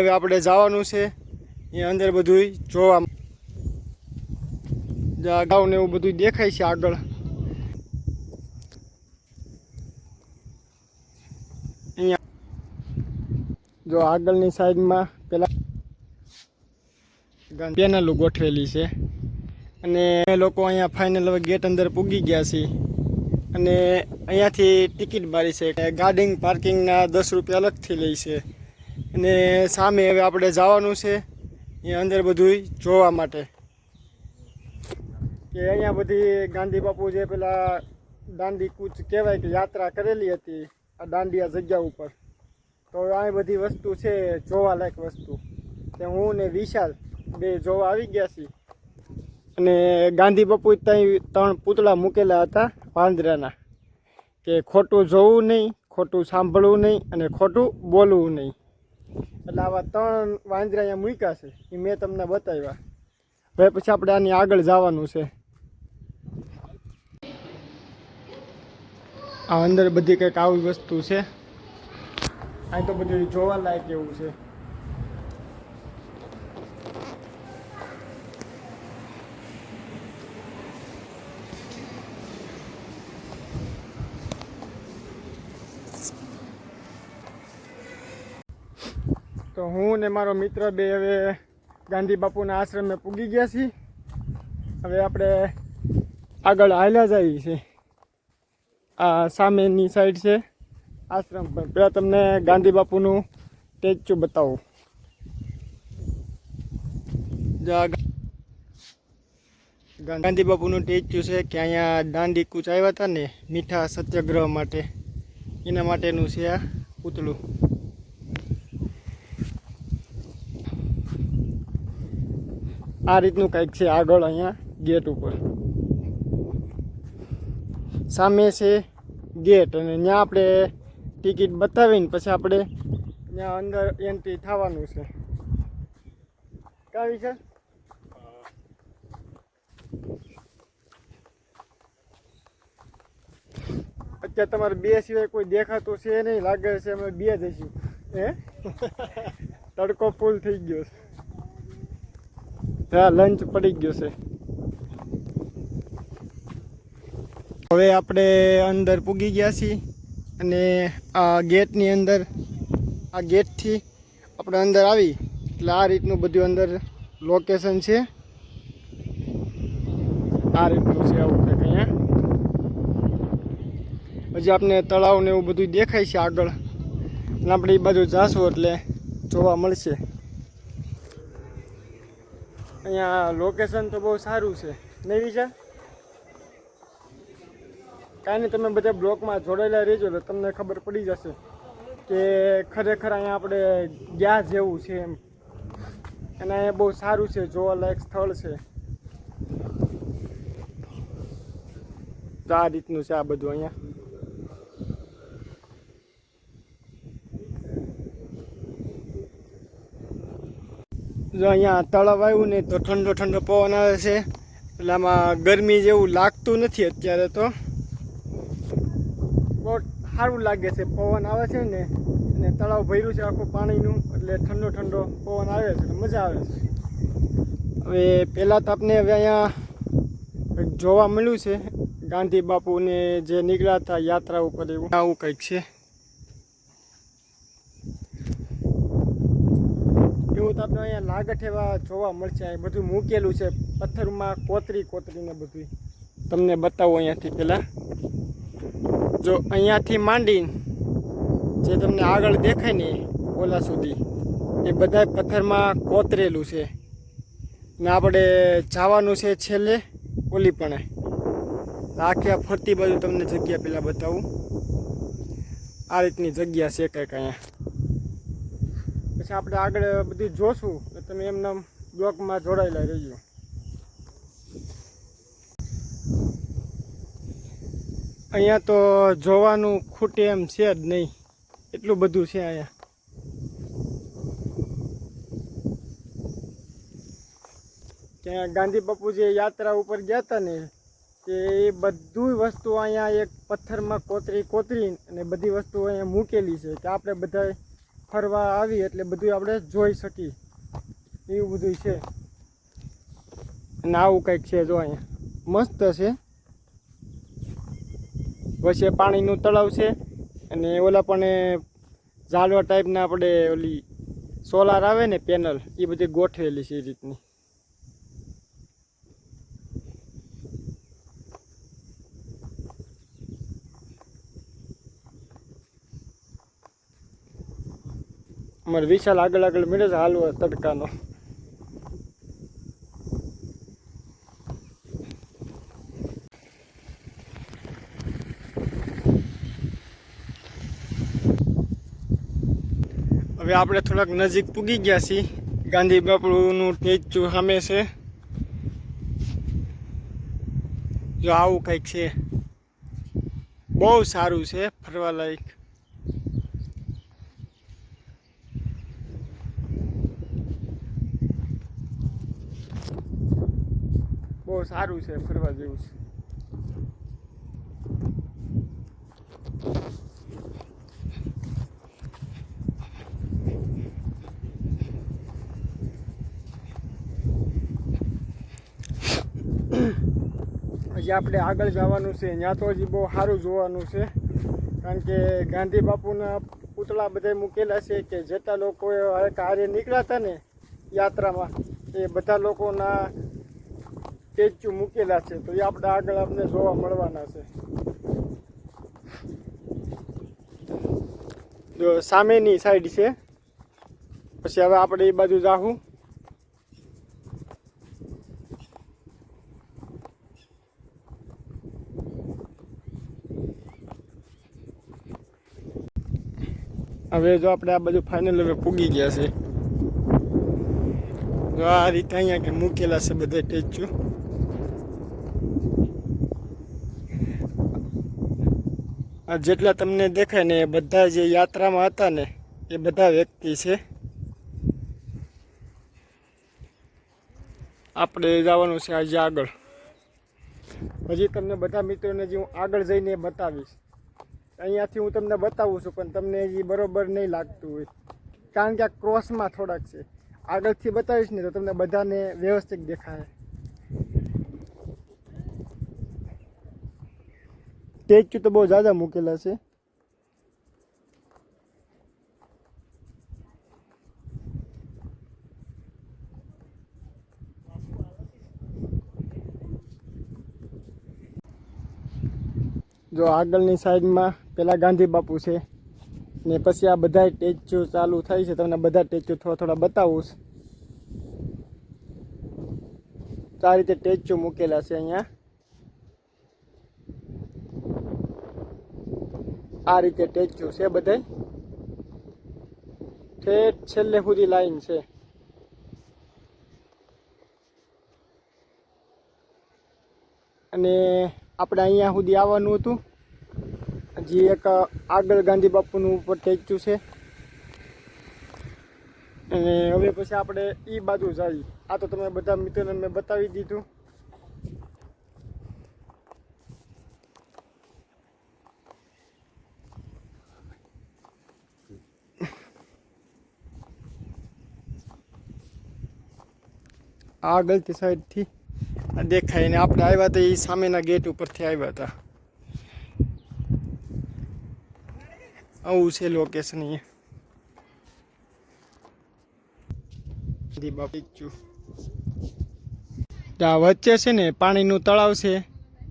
હવે આપણે જવાનું છે. એ અંદર બધું જોવા ગાઉ ને એવું બધું દેખાય છે આગળ. અહીંયા જો આગળની સાઈડમાં પેલા પેનલો ગોઠવેલી છે. અને લોકો અહીંયા ફાઇનલ હવે ગેટ અંદર પૂગી ગયા છે. અને અહીંયાથી ટિકિટ મારી છે. ગાર્ડિંગ પાર્કિંગના દસ રૂપિયા અલગથી લે છે. અને સામે હવે આપણે જવાનું છે એ અંદર બધું જોવા માટે. કે અહીંયા બધી ગાંધી બાપુ જે પેલા દાંડી કૂચ કહેવાય કે યાત્રા કરેલી હતી, આ દાંડિયા જગ્યા ઉપર. તો આ બધી વસ્તુ છે, જોવાલાયક વસ્તુ. તે હું ને વિશાલ બે જોવા આવી ગયા છીએ. અને ગાંધી બાપુ ત્યાં ત્રણ પૂતળા મૂકેલા હતા વાંદરાના. કે ખોટું જોવું નહીં, ખોટું સાંભળવું નહીં અને ખોટું બોલવું નહીં. એટલે આવા ત્રણ વાંદરા અહીંયા મૂક્યા છે, એ મેં તમને બતાવ્યા. હવે પછી આપણે આની આગળ જવાનું છે. આ અંદર બધી કંઈક આવી વસ્તુ છે. અહીં તો બધું જોવાલાયક એવું છે. તો હું ને મારો મિત્ર બે હવે ગાંધી બાપુના આશ્રમે પૂગી ગયા છીએ. હવે આપણે આગળ હાલ્યા જઈએ છે. આ સામેની સાઈડ છે આશ્રમ પર. પહેલાં તમને ગાંધી બાપુનું સ્ટેચ્યુ બતાવું. ગાંધી બાપુનું સ્ટેચ્યુ છે કે અહીંયા દાંડી કૂચ આવ્યા હતા ને મીઠા સત્યાગ્રહ માટે. એના માટેનું છે આ પૂતળું. આ રીતનું કંઈક છે આગળ અહીંયા, ગેટ ઉપર. સામે છે ગેટ અને ત્યાં આપણે ટિકિટ બતાવીને પછી આપણે ત્યાં અંદર એન્ટ્રી થવાનું છે. કાવી છે? અત્યારે તમારે બે સિવાય કોઈ દેખાતું છે નહીં, લાગે છે અમે બે જઈશું હે? તડકો ફૂલ થઈ ગયો છે. હા લંચ પડી ગયો છે. હવે આપણે અંદર પૂગી ગયા છીએ અને આ ગેટની અંદર, આ ગેટથી આપણે અંદર આવી. એટલે આ રીતનું બધું અંદર લોકેશન છે. આ રીતનું છે આવું કંઈક અહીંયા. હજી આપણે તળાવ ને એવું બધું દેખાય છે આગળ. અને આપણે એ બાજુ જાશું એટલે જોવા મળશે. અહીંયા લોકેશન તો બહુ સારું છે. નહીં વિચાર કાંઈ નહીં, તમે બધા બ્લોકમાં જોડાયેલા રહેજો એટલે તમને ખબર પડી જશે કે ખરેખર અહીંયા આપણે ગયા જેવું છે એમ. અને અહીંયા બહુ સારું છે જોવાલાયક સ્થળ છે. આ રીતનું છે આ બધું અહીંયા. જો અહીંયા તળાવ આવ્યું ને તો ઠંડો ઠંડો પવન આવે છે. એટલે આમાં ગરમી જેવું લાગતું નથી અત્યારે તો. બહુ સારું લાગે છે, પવન આવે છે ને, અને તળાવ ભર્યું છે આખું પાણીનું, એટલે ઠંડો ઠંડો પવન આવે છે મજા આવે છે. હવે પહેલાં તો આપણે હવે અહીંયા જોવા મળ્યું છે, ગાંધી બાપુને જે નીકળ્યા હતા યાત્રા ઉપર એવું. આવું કંઈક છે. તો આપણે અહીંયા લાગઠ એવા જોવા મળશે. અહીં બધું મૂકેલું છે, પથ્થરમાં કોતરી કોતરીને બધું તમને બતાવો અહીંયાથી પહેલાં. જો અહીંયાથી માંડી જે તમને આગળ દેખાય ને ઓલા સુધી, એ બધા પથ્થરમાં કોતરેલું છે. ને આપણે જવાનું છે છેલ્લે ઓલી પણ. આખી ફરતી બાજુ તમને જગ્યા પહેલાં બતાવું. આ રીતની જગ્યા છે કંઈક અહીંયા. પછી આપણે આગળ બધું જોશું તમે એમના બ્લોકમાં જોડાયેલા રહેજો અહીંયા તો જોવાનું ખૂટે એમ છે જ નહીં. એટલું બધું છે અહીંયા. ત્યાં ગાંધી બાપુ જે યાત્રા ઉપર ગયા હતા ને, તે એ બધું વસ્તુ અહીંયા એક પથ્થરમાં કોતરી કોતરી અને બધી વસ્તુ અહીંયા મૂકેલી છે. કે આપણે બધા ફરવા આવી એટલે બધું આપણે જોઈ શકીએ. એવું બધું છે. અને આવું કંઈક છે જો અહીંયા. મસ્ત છે. વચ્ચે પાણીનું તળાવ છે અને ઓલા પણ ઝાડવા ટાઈપના આપણે ઓલી સોલાર આવે ને પેનલ એ બધી ગોઠવેલી છે એ રીતની. અમારે વિશાલ આગળ આગળ મળે છે હાલવો તડકાનો. હવે આપણે થોડાક નજીક પૂગી ગયા છીએ. ગાંધી બાપુનું ટેચ્યુ સામે છે. જો આવું કંઈક છે. બહુ સારું છે, ફરવા લાયક. બહુ સારું છે ફરવા જેવું છે. હજી આપણે આગળ જવાનું છે ત્યાં તો હજી બહુ સારું જોવાનું છે. કારણ કે ગાંધી બાપુના પૂતળા બધા મૂકેલા છે કે જેટલા લોકો કાર્ય નીકળ્યા હતા ને યાત્રામાં, એ બધા લોકોના સ્ટેચ્યુ મૂકેલા છે, તો એ આપણે આગળ આપણે જોવા મળવાના છે. જો, સામેની સાઈડ છે. પછી હવે આપણે એ બાજુ જાહું. હવે જો આપણે આ બાજુ ફાઇનલ હવે પૂગી ગયા છે. જો આ રીતે અહીંયા કે મૂકેલા છે બધા સ્ટેચ્યુ આ જેટલા તમને દેખાય ને એ બધા જે યાત્રામાં હતા ને, એ બધા વ્યક્તિ છે. આપણે જવાનું છે આજે આગળ. હજી તમને બધા મિત્રોને જે હું આગળ જઈને બતાવીશ. અહીંયાથી હું તમને બતાવું છું, પણ તમને હજી બરોબર નહીં લાગતું હોય. કારણ કે આ ક્રોસમાં થોડાક છે. આગળથી બતાવીશ ને તો તમને બધાને વ્યવસ્થિત દેખાય. સ્ટેચ્યુ તો બહુ ઝાઝા મૂકેલા છે. જો આગળની સાઈડમાં પેલા ગાંધી બાપુ છે ને પછી આ બધા સ્ટેચ્યુ ચાલુ થાય છે. તમને બધા સ્ટેચ્યુ થોડા થોડા બતાવું છું. તો આ રીતે સ્ટેચ્યુ મૂકેલા છે અહીંયા. આ રીતે સ્ટેચ્યુ છે બધાય? ઠેઠ છેલ્લે સુધી લાઈન છે. અને આપણે અહીંયા સુધી આવવાનું હતું. હજી એક આગળ ગાંધી બાપુનું ઉપર સ્ટેચ્યુ છે. અને હવે પછી આપણે એ બાજુ જઈએ. આ તો તમે બધા મિત્રોને મેં બતાવી દીધું. આગળથી સાઈડથી દેખાય ને આપણે આવ્યા હતા એ સામેના ગેટ ઉપરથી આવ્યા હતા. આવું છે લોકેશન અહીંયા આ વચ્ચે છે ને પાણીનું તળાવ છે.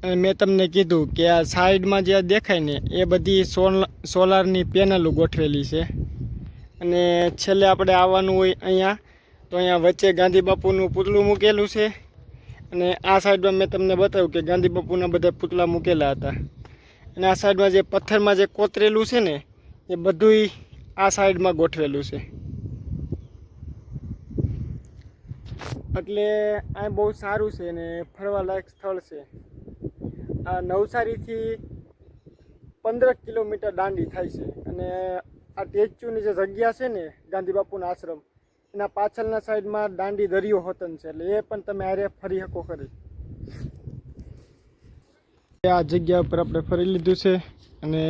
અને મેં તમને કીધું કે આ સાઈડમાં જે દેખાય ને એ બધી સોલ, સોલારની પેનલો ગોઠવેલી છે. અને છેલ્લે આપણે આવવાનું હોય અહીંયા. તો અહીંયા વચ્ચે ગાંધી બાપુનું પૂતળું મૂકેલું છે. અને આ સાઈડમાં મેં તમને બતાવ્યું કે ગાંધી બાપુના બધા પૂતળા મૂકેલા હતા. અને આ સાઈડમાં જે પથ્થરમાં જે કોતરેલું છે ને, એ બધુંય આ સાઈડમાં ગોઠવેલું છે. એટલે આ બહુ સારું છે ને ફરવાલાયક સ્થળ છે. આ નવસારીથી પંદર કિલોમીટર દાંડી થાય છે. અને આ ટેચ્યુની જે જગ્યા છે ને, ગાંધી બાપુના આશ્રમ એના પાછળના સાઈડમાં દાંડી દરિયો હોતન છે, એટલે એ પણ તમે આરે ફરી શકો ખરી. આ જગ્યા ઉપર આપણે ફરી લીધું છે અને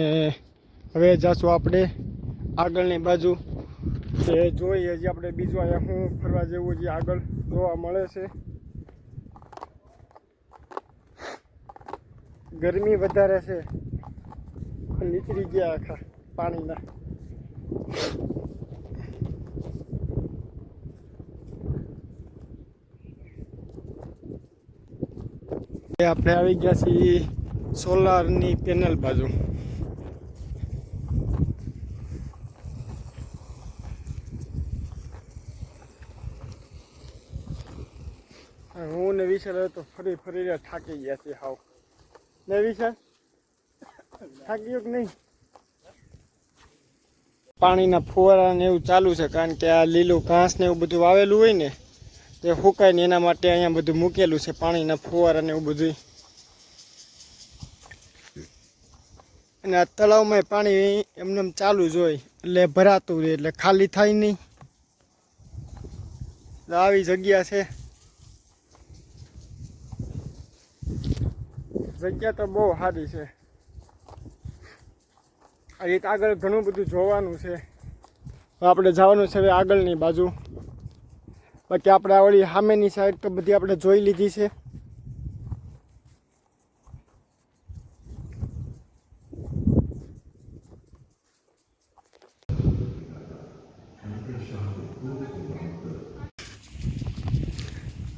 હવે જાશું આપણે આગળની બાજુ. એ જોઈએ હજી આપણે બીજું અહીંયા શું ફરવા જેવું જે આગળ જોવા મળે છે. ગરમી વધારે છે. નીકળી ગયા આખા પાણીના. આપણે આવી ગયા છીએ સોલારની પેનલ બાજુ. હું ને વિશાલ તો ફરી ફરીને થાકી ગયા છીએ હાવ. ને વિશાલ? થાકી ગયો કે નહીં? પાણીના ફુવારા ને એવું ચાલુ છે કારણ કે આ લીલું ઘાસ ને એવું બધું વાવેલું હોય ને તે સુકાઈને એના માટે અહીંયા બધું મૂકેલું છે, પાણીના ફુવારા ને એવું બધું અને આ તળાવમાં પાણી એમને એમ ચાલુ જ હોય, એટલે ભરાતું રહે, એટલે ખાલી થાય નહીં. આવી જગ્યા છે. જગ્યા તો બહુ સારી છે. રીત આગળ ઘણું બધું જોવાનું છે. આપણે જવાનું છે આગળની બાજુ. બાકી આપણે આવડી સામેની સાઈડ તો બધી આપણે જોઈ લીધી છે.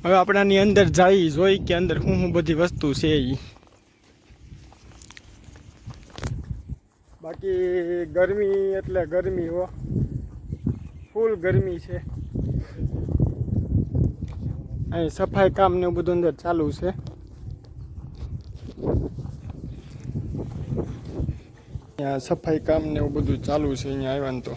હવે આપણે આની અંદર જઈ જોઈ કે અંદર શું શું બધી વસ્તુ છે એ બાકી ગરમી એટલે ગરમી હો. ફૂલ ગરમી છે. અહીં સફાઈ કામ ને બધું અંદર ચાલુ છે. અહીંયા સફાઈ કામ ને એવું બધું ચાલુ છે, અહીંયા આવ્યા ને તો.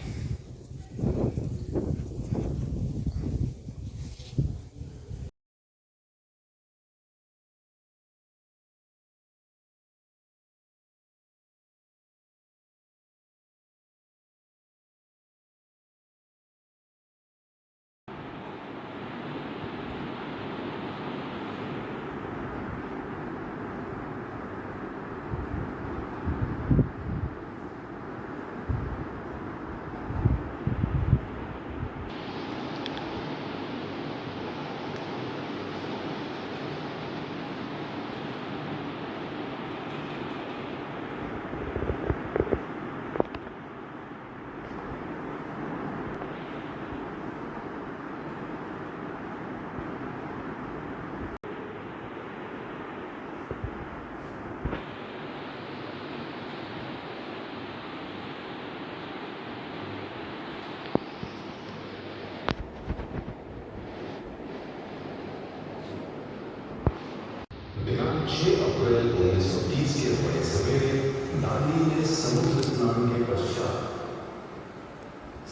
अप्रैल उन्नीस सौ तीस के बड़े सवेरे दादी ने समुद्र स्नान के पश्चात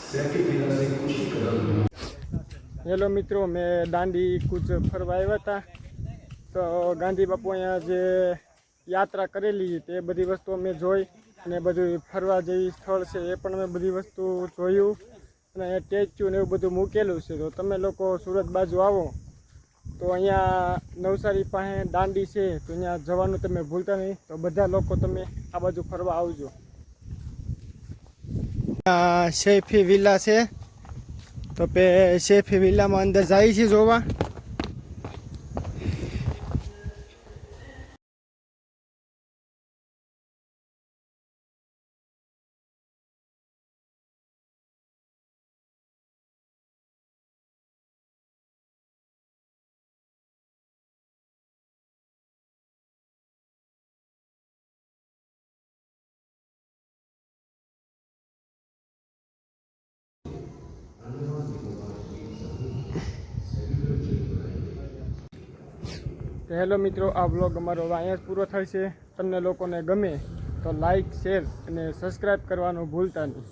सैफी किला से कुछ ही कदम दूर હેલો મિત્રો મેં દાંડી કૂચ ફરવા આવ્યા હતા તો ગાંધી બાપુ અહીંયા જે યાત્રા કરેલી તે બધી વસ્તુ અમે જોઈ અને બધું ફરવા જેવી સ્થળ છે એ પણ અમે બધી વસ્તુ જોયું અને સ્ટેચ્યુ ને એવું બધું મૂકેલું છે તો તમે લોકો સુરત બાજુ આવો તો અહીંયા નવસારી પાસે દાંડી છે, તો અહીંયા જવાનું તમે ભૂલતા નહીં. તો બધા લોકો તમે આ બાજુ ફરવા આવજો. શેફી વિલા છે. તો પે શેફી વિલામાં અંદર જાય છે જોવા. તો હેલો મિત્રો, આ બ્લોગ અમારો અહીંયા જ પૂરો થાય છે. તમને લોકોને ગમે તો લાઈક શેર અને સબસ્ક્રાઈબ કરવાનું ભૂલતા નહીં.